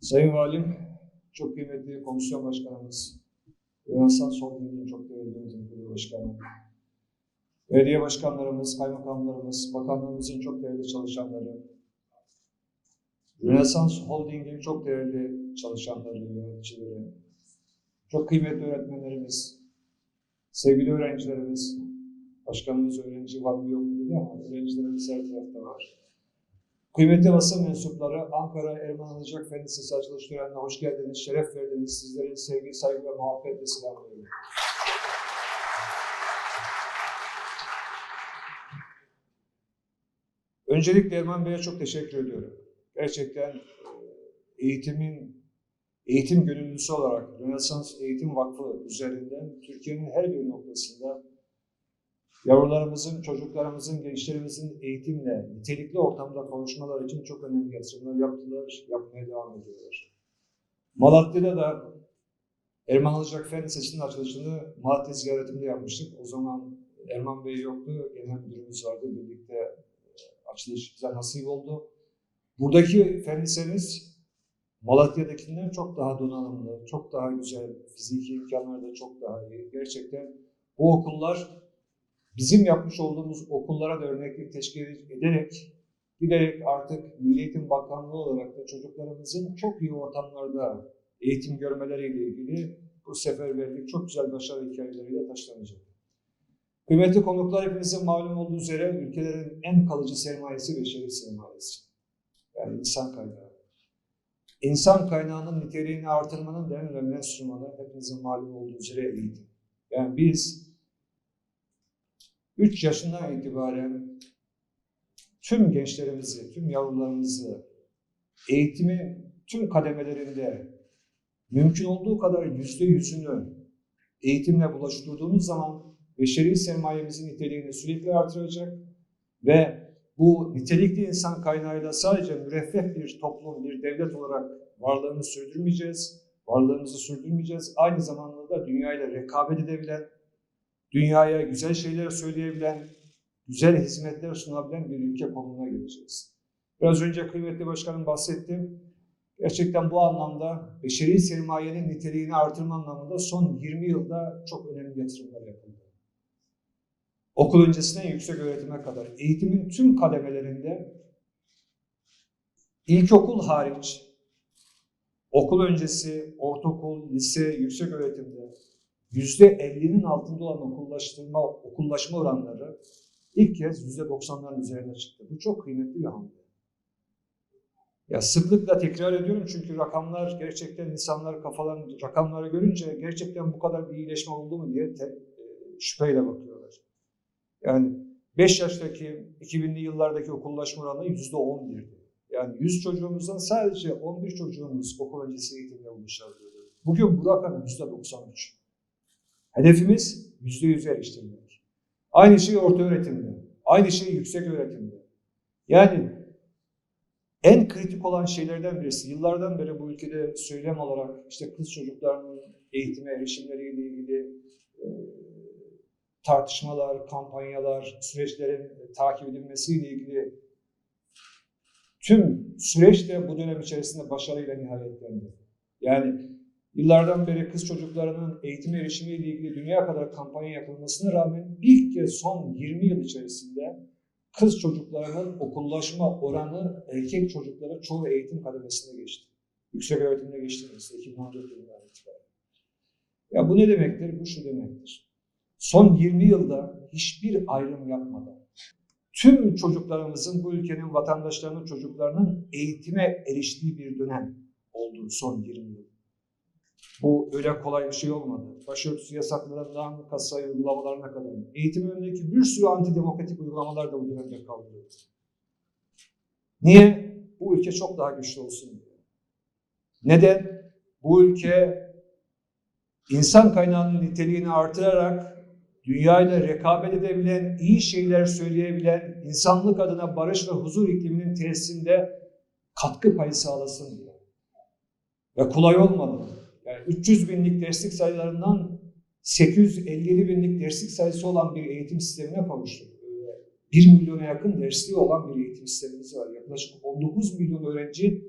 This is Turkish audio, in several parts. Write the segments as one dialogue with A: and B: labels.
A: Sayın Valim, çok kıymetli komisyon başkanımız, Rönesans Holding'in çok değerli yönetim kurulu başkanı, belediye başkanlarımız, kaymakamlarımız, bakanlığımızın çok değerli çalışanları, Rönesans Holding'in çok değerli çalışanları, yöneticileri, çok kıymetli öğretmenlerimiz, sevgili öğrencilerimiz, başkanımız öğrenci var mı yok mu dedi ama öğrencilerimiz her tarafta var. Kıymetli basın mensupları, Ankara Erman Alacak Fen Lisesi açılış törenine hoş geldiniz, şeref verdiniz. Sizlerin sevgi, saygı ve muhabbetle selamlıyorum. Öncelikle Erman Bey'e çok teşekkür ediyorum. Gerçekten e, eğitimin, eğitim gönüllüsü olarak Rönesans Eğitim Vakfı üzerinden Türkiye'nin her bir noktasında yavrularımızın, çocuklarımızın, gençlerimizin eğitimle, nitelikli ortamda kavuşmaları için çok önemli yatırımlar yaptılar, yapmaya devam ediyorlar. Malatya'da da Erman Alacak Fen Lisesi'nin açılışını Malatya ziyaretimde yapmıştık. O zaman Erman Bey yoktu, genel müdürümüz vardı. Birlikte e, açılış bize nasip oldu. Buradaki fen lisemiz Malatya'dakinden çok daha donanımlı, çok daha güzel, fiziki imkanları da çok daha iyi. Gerçekten bu okullar bizim yapmış olduğumuz okullara da örneklik teşkil ederek giderek artık Milli Eğitim Bakanlığı olarak da çocuklarımızın çok iyi ortamlarda eğitim görmeleriyle ilgili bu seferberlik çok güzel başarı hikayeleriyle taşlanacak. Kıymetli konuklar hepinizin malum olduğu üzere ülkelerin en kalıcı sermayesi beşeri sermayesi. Yani insan kaynağı. İnsan kaynağının niteliğini artırmanın da en önemli enstrümanı hepinizin malum olduğu üzere eğitim. Yani biz 3 yaşından itibaren tüm gençlerimizi, tüm yavrularımızı eğitimin tüm kademelerinde mümkün olduğu kadar yüzde yüzünü eğitimle bulaştırdığımız zaman beşeri sermayemizin niteliğini sürekli artıracak ve bu nitelikli insan kaynağıyla sadece müreffeh bir toplum, bir devlet olarak varlığını sürdürmeyeceğiz, varlığımızı sürdürmeyeceğiz. Aynı zamanda da dünyayla rekabet edebilen, dünyaya güzel şeyler söyleyebilen, güzel hizmetler sunabilen bir ülke konumuna geleceğiz. Biraz önce kıymetli başkanım bahsettim. Gerçekten bu anlamda beşeri sermayenin niteliğini artırma anlamında son 20 yılda çok önemli yatırımlar yapıldı. Okul öncesinden yüksek öğretime kadar eğitimin tüm kademelerinde ilkokul hariç okul öncesi, ortaokul, lise, yüksek öğretimde %50'nin altında olan okullaştırma, okullaşma oranları ilk kez %90'ların üzerine çıktı. Bu çok kıymetli bir hamle. Ya sıklıkla tekrar ediyorum çünkü rakamlar gerçekten insanlar kafalarını rakamları görünce gerçekten bu kadar bir iyileşme oldu mu diye te, e, şüpheyle bakıyorlar. Yani 5 yaştaki 2000'li yıllardaki okullaşma oranı %11'di. Yani 100 çocuğumuzdan sadece 11 çocuğumuz okul öncesi eğitimle ulaşabiliyordu. Bugün bu rakam %93. Hedefimiz %100'e eriştirmek. Aynı şey orta öğretimde, aynı şey yüksek öğretimde. Yani en kritik olan şeylerden birisi, yıllardan beri bu ülkede söylem olarak işte kız çocuklarının eğitime erişimleriyle ilgili e, tartışmalar, kampanyalar, süreçlerin takip edilmesiyle ilgili tüm süreç de bu dönem içerisinde başarıyla nihayetlendi. Yani yıllardan beri kız çocuklarının eğitim erişimiyle ilgili dünya kadar kampanya yapılmasına rağmen ilk kez son 20 yıl içerisinde kız çocuklarının okullaşma oranı erkek çocuklara çoğu eğitim kademesine geçti. Yüksek öğretimde geçti mesela 2014 yılından itibaren. Ya bu ne demektir? Bu şu demektir. Son 20 yılda hiçbir ayrım yapmadan tüm çocuklarımızın, bu ülkenin vatandaşlarının çocuklarının eğitime eriştiği bir dönem oldu son 20 yıl. Bu öyle kolay bir şey olmadı. Başörtüsü yasaklarından kasayı uygulamalarına kadar. Eğitim önündeki bir sürü antidemokratik uygulamalar da bu dönemde kaldırıldı. Niye? Bu ülke çok daha güçlü olsun diye. Neden? Bu ülke insan kaynağının niteliğini artırarak dünyayla rekabet edebilen, iyi şeyler söyleyebilen, insanlık adına barış ve huzur ikliminin tesisinde katkı payı sağlasın diye. Ve kolay olmadı. Yani 300 binlik derslik sayılarından 857 binlik derslik sayısı olan bir eğitim sistemine kavuştuk. 1 milyona yakın dersliği olan bir eğitim sistemimiz var. Yaklaşık 19 milyon öğrenci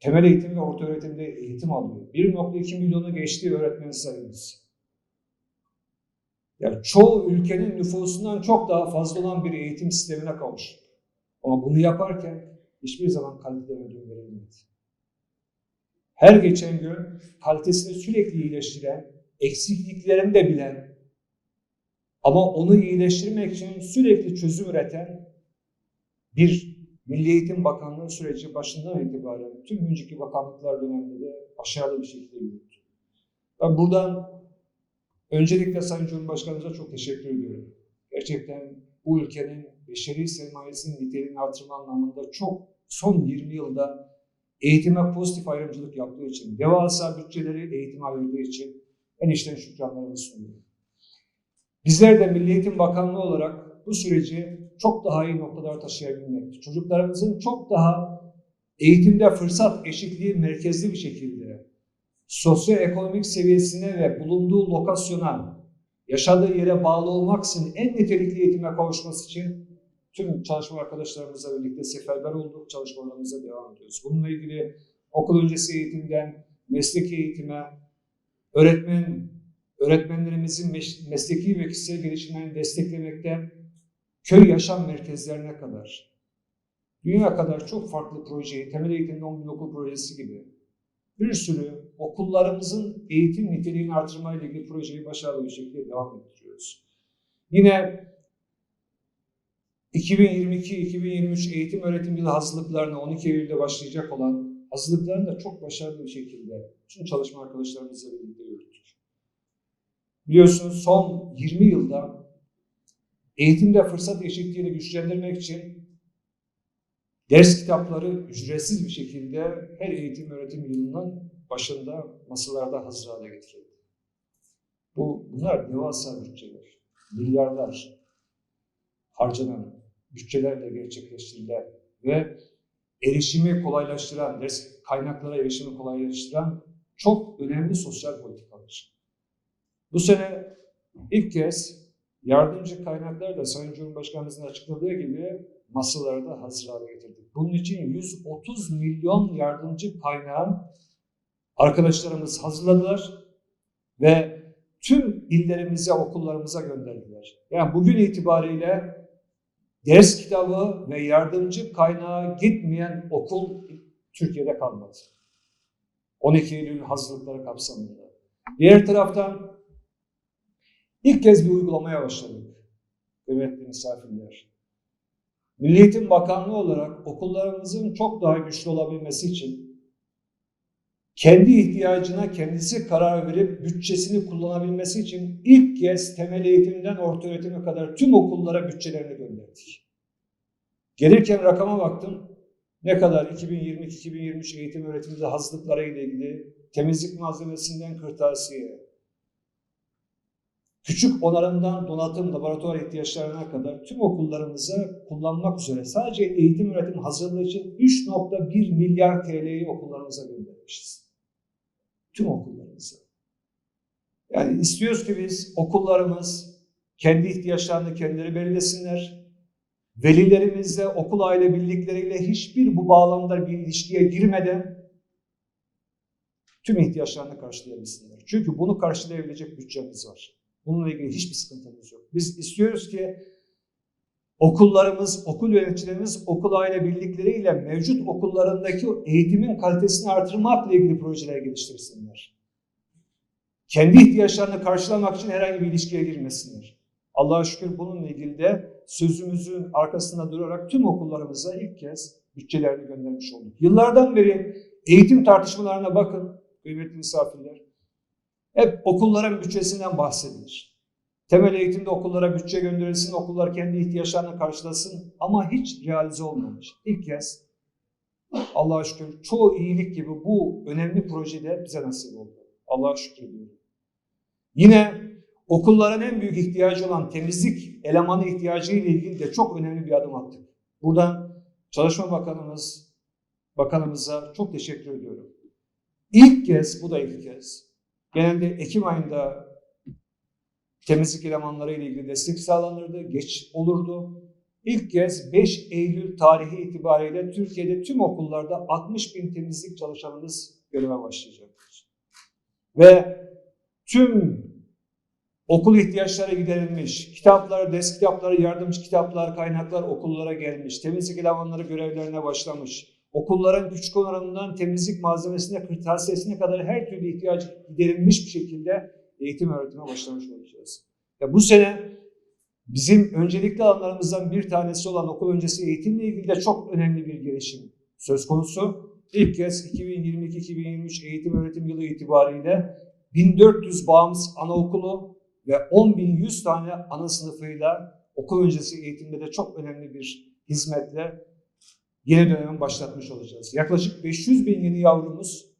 A: temel eğitim ve orta öğretimde eğitim alıyor. 1.2 milyonu geçti öğretmen sayımız. Yani çoğu ülkenin nüfusundan çok daha fazla olan bir eğitim sistemine kavuştuk. Ama bunu yaparken hiçbir zaman kaliteden ödün verilmedi. Her geçen gün kalitesini sürekli iyileştiren, eksikliklerini de bilen ama onu iyileştirmek için sürekli çözüm üreten bir Milli Eğitim Bakanlığı süreci başından itibaren tüm önceki bakanlıklar döneminde de başarılı bir şekilde yürüttü. Ben buradan öncelikle Sayın Cumhurbaşkanımıza çok teşekkür ediyorum. Gerçekten bu ülkenin beşeri sermayesinin niteliğini artırma anlamında çok son 20 yılda eğitime pozitif ayrımcılık yaptığı için, devasa bütçeleri eğitime ayırdığı için en içten şükranlarımı sunuyorum. Bizler de Milli Eğitim Bakanlığı olarak bu süreci çok daha iyi noktalara taşıyabilmek, çocuklarımızın çok daha eğitimde fırsat eşitliği merkezli bir şekilde sosyoekonomik seviyesine ve bulunduğu lokasyona, yaşadığı yere bağlı olmaksızın en nitelikli eğitime kavuşması için tüm çalışma arkadaşlarımızla birlikte seferber olduk, çalışmalarımıza devam ediyoruz. Bununla ilgili okul öncesi eğitimden mesleki eğitime, öğretmen öğretmenlerimizin mesleki ve kişisel gelişimlerini desteklemekten köy yaşam merkezlerine kadar, dünya kadar çok farklı projeyi, temel eğitimde 10 bin okul projesi gibi bir sürü okullarımızın eğitim niteliğini artırmayla ilgili projeyi başarılı bir şekilde devam ettiriyoruz. Yine 2022-2023 eğitim öğretim yılı hazırlıklarına 12 Eylül'de başlayacak olan hazırlıklarını da çok başarılı bir şekilde tüm çalışma arkadaşlarımızla birlikte yürüttük. Biliyorsunuz son 20 yılda eğitimde fırsat eşitliğini güçlendirmek için ders kitapları ücretsiz bir şekilde her eğitim öğretim yılının başında masalarda hazır hale getirildi. Bu, bunlar devasa bütçeler, milyarlar harcanan bütçelerle gerçekleştirilen ve erişimi kolaylaştıran, kaynaklara erişimi kolaylaştıran çok önemli sosyal politikalar. Bu sene ilk kez yardımcı kaynaklar da Sayın Cumhurbaşkanımızın açıkladığı gibi masalarda hazır hale getirdik. Bunun için 130 milyon yardımcı kaynağı arkadaşlarımız hazırladılar ve tüm illerimize, okullarımıza gönderdiler. Yani bugün itibariyle ders kitabı ve yardımcı kaynağı gitmeyen okul Türkiye'de kalmadı. 12 Eylül hazırlıkları kapsamında. Diğer taraftan ilk kez bir uygulamaya başladık. Kıymetli misafirler. Milli Eğitim Bakanlığı olarak okullarımızın çok daha güçlü olabilmesi için kendi ihtiyacına kendisi karar verip bütçesini kullanabilmesi için ilk kez temel eğitimden orta öğretime kadar tüm okullara bütçelerini gönderdik. Gelirken rakama baktım. Ne kadar 2022-2023 eğitim öğretimde hazırlıklara ile ilgili temizlik malzemesinden kırtasiye, küçük onarımdan donatım, laboratuvar ihtiyaçlarına kadar tüm okullarımıza kullanmak üzere sadece eğitim öğretim hazırlığı için 3.1 milyar TL'yi okullarımıza göndermişiz. Tüm okullarımıza. Yani istiyoruz ki biz okullarımız kendi ihtiyaçlarını kendileri belirlesinler. Velilerimizle, okul aile birlikleriyle hiçbir bu bağlamda bir ilişkiye girmeden tüm ihtiyaçlarını karşılayabilsinler. Çünkü bunu karşılayabilecek bütçemiz var. Bununla ilgili hiçbir sıkıntımız yok. Biz istiyoruz ki okullarımız, okul yöneticilerimiz okul aile birlikleriyle mevcut okullarındaki eğitimin kalitesini artırmakla ilgili projeler geliştirsinler. Kendi ihtiyaçlarını karşılamak için herhangi bir ilişkiye girmesinler. Allah'a şükür bununla ilgili de sözümüzün arkasında durarak tüm okullarımıza ilk kez bütçelerini göndermiş olduk. Yıllardan beri eğitim tartışmalarına bakın kıymetli misafirler. Hep okulların bütçesinden bahsedilir. Temel eğitimde okullara bütçe gönderilsin, okullar kendi ihtiyaçlarını karşılasın ama hiç realize olmamış. İlk kez Allah'a şükür çoğu iyilik gibi bu önemli projede bize nasip oldu. Allah'a şükür diyorum. Yine okulların en büyük ihtiyacı olan temizlik elemanı ihtiyacı ile ilgili de çok önemli bir adım attık. Buradan Çalışma Bakanımız, Bakanımıza çok teşekkür ediyorum. İlk kez, bu da ilk kez, genelde Ekim ayında temizlik elemanları ile ilgili destek sağlanırdı, geç olurdu. ilk kez 5 Eylül tarihi itibariyle Türkiye'de tüm okullarda 60 bin temizlik çalışanımız göreve başlayacaktır. Ve tüm okul ihtiyaçları giderilmiş, kitaplar, ders kitapları, yardımcı kitaplar, kaynaklar okullara gelmiş, temizlik elemanları görevlerine başlamış, okulların küçük oranından temizlik malzemesine, kırtasiyesine kadar her türlü ihtiyaç giderilmiş bir şekilde eğitim öğretime başlamış olacağız. Ya bu sene bizim öncelikli alanlarımızdan bir tanesi olan okul öncesi eğitimle ilgili de çok önemli bir gelişim söz konusu. İlk kez 2022-2023 eğitim öğretim yılı itibariyle 1400 bağımsız anaokulu ve 10.100 tane ana sınıfıyla okul öncesi eğitimde de çok önemli bir hizmetle yeni dönemi başlatmış olacağız. Yaklaşık 500 bin yeni yavrumuz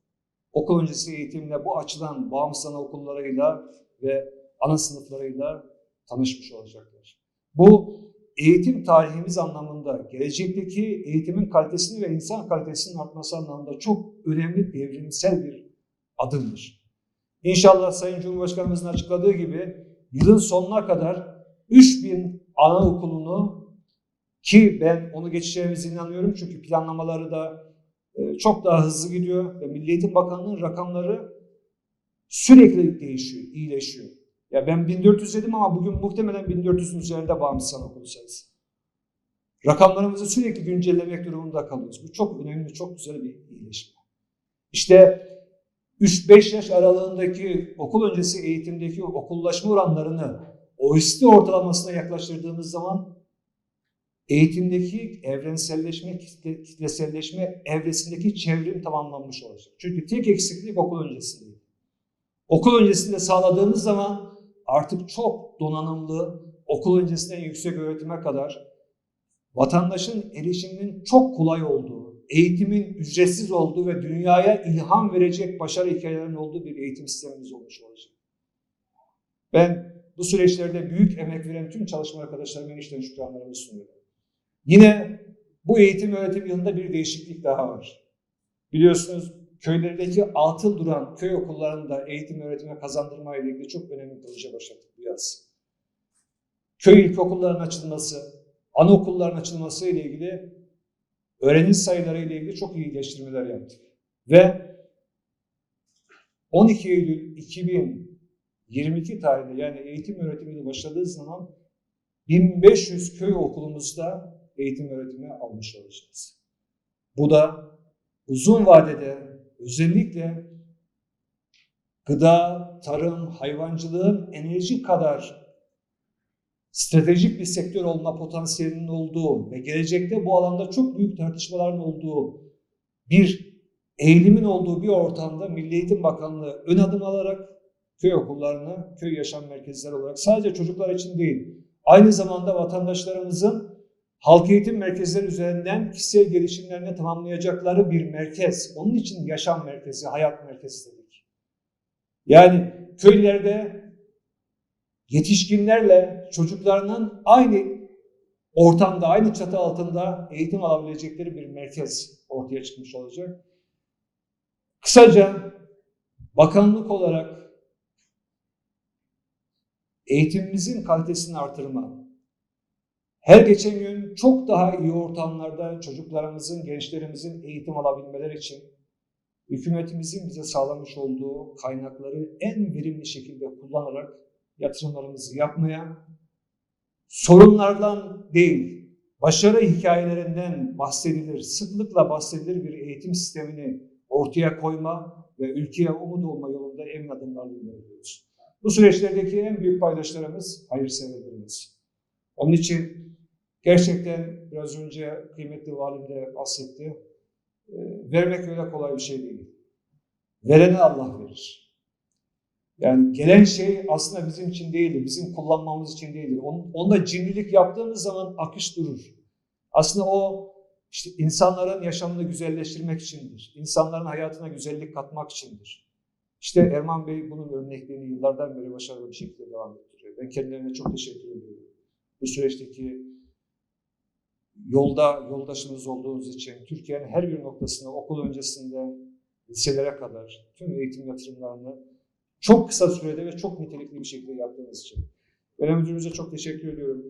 A: okul öncesi eğitimle bu açılan bağımsız anaokullarıyla ve ana sınıflarıyla tanışmış olacaklar. Bu eğitim tarihimiz anlamında, gelecekteki eğitimin kalitesini ve insan kalitesinin artması anlamında çok önemli devrimsel bir adımdır. İnşallah Sayın Cumhurbaşkanımızın açıkladığı gibi yılın sonuna kadar 3000 anaokulunu ki ben onu geçeceğimize inanıyorum çünkü planlamaları da çok daha hızlı gidiyor ve Milli Bakanlığı'nın rakamları sürekli değişiyor, iyileşiyor. Ya ben 1400 dedim ama bugün muhtemelen 1400'ün üzerinde bağımsız anaokulu sayısı. Rakamlarımızı sürekli güncellemek durumunda kalıyoruz. Bu çok önemli, çok güzel bir iyileşme. İşte 3-5 yaş aralığındaki okul öncesi eğitimdeki okullaşma oranlarını OECD ortalamasına yaklaştırdığımız zaman eğitimdeki evrenselleşme, kitle, kitleselleşme evresindeki çevrim tamamlanmış olacak. Çünkü tek eksiklik okul öncesindeydi. Okul öncesinde sağladığımız zaman artık çok donanımlı, okul öncesinden yüksek öğretime kadar vatandaşın erişiminin çok kolay olduğu, eğitimin ücretsiz olduğu ve dünyaya ilham verecek başarı hikayelerinin olduğu bir eğitim sistemimiz olmuş olacak. Ben bu süreçlerde büyük emek veren tüm çalışma arkadaşlarıma enişten şükranlarımı sunuyorum. Yine bu eğitim öğretim yılında bir değişiklik daha var. Biliyorsunuz köylerdeki atıl duran köy okullarında eğitim öğretime kazandırma ile ilgili çok önemli proje başlattık bu yaz. Köy ilkokullarının açılması, anaokulların açılması ile ilgili öğrenci sayıları ile ilgili çok iyi geliştirmeler yaptık. Ve 12 Eylül 2022 tarihinde yani eğitim öğretim yılı başladığı zaman 1500 köy okulumuzda eğitim öğretimi almış olacağız. Bu da uzun vadede özellikle gıda, tarım, hayvancılığın enerji kadar stratejik bir sektör olma potansiyelinin olduğu ve gelecekte bu alanda çok büyük tartışmaların olduğu bir eğilimin olduğu bir ortamda Milli Eğitim Bakanlığı ön adım alarak köy okullarını, köy yaşam merkezleri olarak sadece çocuklar için değil, aynı zamanda vatandaşlarımızın halk eğitim merkezleri üzerinden kişisel gelişimlerini tamamlayacakları bir merkez. Onun için yaşam merkezi, hayat merkezi dedik. Yani köylerde yetişkinlerle çocuklarının aynı ortamda, aynı çatı altında eğitim alabilecekleri bir merkez ortaya çıkmış olacak. Kısaca bakanlık olarak eğitimimizin kalitesini artırma, her geçen gün çok daha iyi ortamlarda çocuklarımızın, gençlerimizin eğitim alabilmeleri için hükümetimizin bize sağlamış olduğu kaynakları en verimli şekilde kullanarak yatırımlarımızı yapmaya, sorunlardan değil, başarı hikayelerinden bahsedilir, sıklıkla bahsedilir bir eğitim sistemini ortaya koyma ve ülkeye umut olma yolunda emin adımlarla ilerliyoruz. Bu süreçlerdeki en büyük paydaşlarımız hayırseverlerimiz. Onun için gerçekten biraz önce kıymetli valim de bahsetti. E, vermek öyle kolay bir şey değil. Verene Allah verir. Yani gelen şey aslında bizim için değildir, bizim kullanmamız için değildir. Onu, onda cimrilik yaptığımız zaman akış durur. Aslında o işte insanların yaşamını güzelleştirmek içindir. İnsanların hayatına güzellik katmak içindir. İşte Erman Bey bunun örneklerini yıllardan beri başarılı bir şekilde devam ettiriyor. Ben kendilerine çok teşekkür ediyorum. Bu süreçteki yolda yoldaşımız olduğunuz için Türkiye'nin her bir noktasında okul öncesinde liselere kadar tüm eğitim yatırımlarını çok kısa sürede ve çok nitelikli bir şekilde yaptığınız için. Genel Müdürümüze çok teşekkür ediyorum.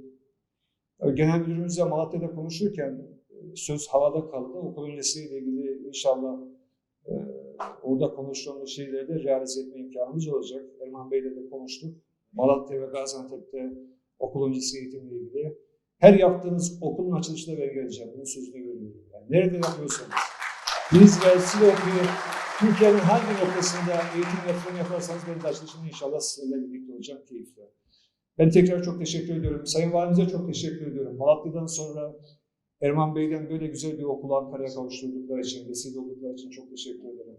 A: Genel müdürümüzle Malatya'da konuşurken e, söz havada kaldı. Okul öncesiyle ilgili inşallah e, orada konuştuğumuz şeyleri de realize etme imkanımız olacak. Erman Bey'le de konuştuk. Malatya ve Gaziantep'te okul öncesi eğitimle ilgili. Her yaptığınız okulun açılışında ben geleceğim. Bunun sözünü veriyorum. Yani nerede yapıyorsanız. Biz ve Silopi, Türkiye'nin hangi noktasında eğitim yatırım yaparsanız benim de açılışımda inşallah sizinle birlikte olacağım keyifle. Ben tekrar çok teşekkür ediyorum. Sayın Valimize çok teşekkür ediyorum. Malatya'dan sonra Erman Bey'den böyle güzel bir okulu Ankara'ya kavuşturdukları için, vesile oldukları için çok teşekkür ederim.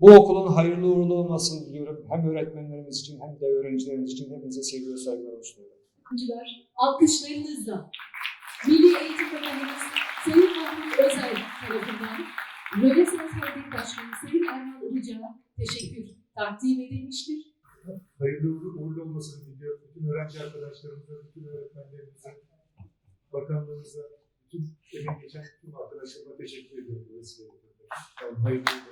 A: Bu okulun hayırlı uğurlu olmasını diliyorum. Hem öğretmenlerimiz için hem de öğrencilerimiz için hepinize sevgi ve saygılar sunuyorum.
B: Öğrenciler alkışlarınızla Milli Eğitim Bakanımız Sayın Mahmut Özel tarafından Rönesans Holding Başkanı Sayın Erman Ilıca'a teşekkür takdim edilmiştir.
C: hayırlı uğurlu uğurlu olmasını diliyorum. Bütün öğrenci arkadaşlarımıza, bütün öğretmenlerimize, bakanlığımıza, bütün emeği geçen tüm arkadaşlarıma teşekkür ediyorum. hayırlı uğurlu.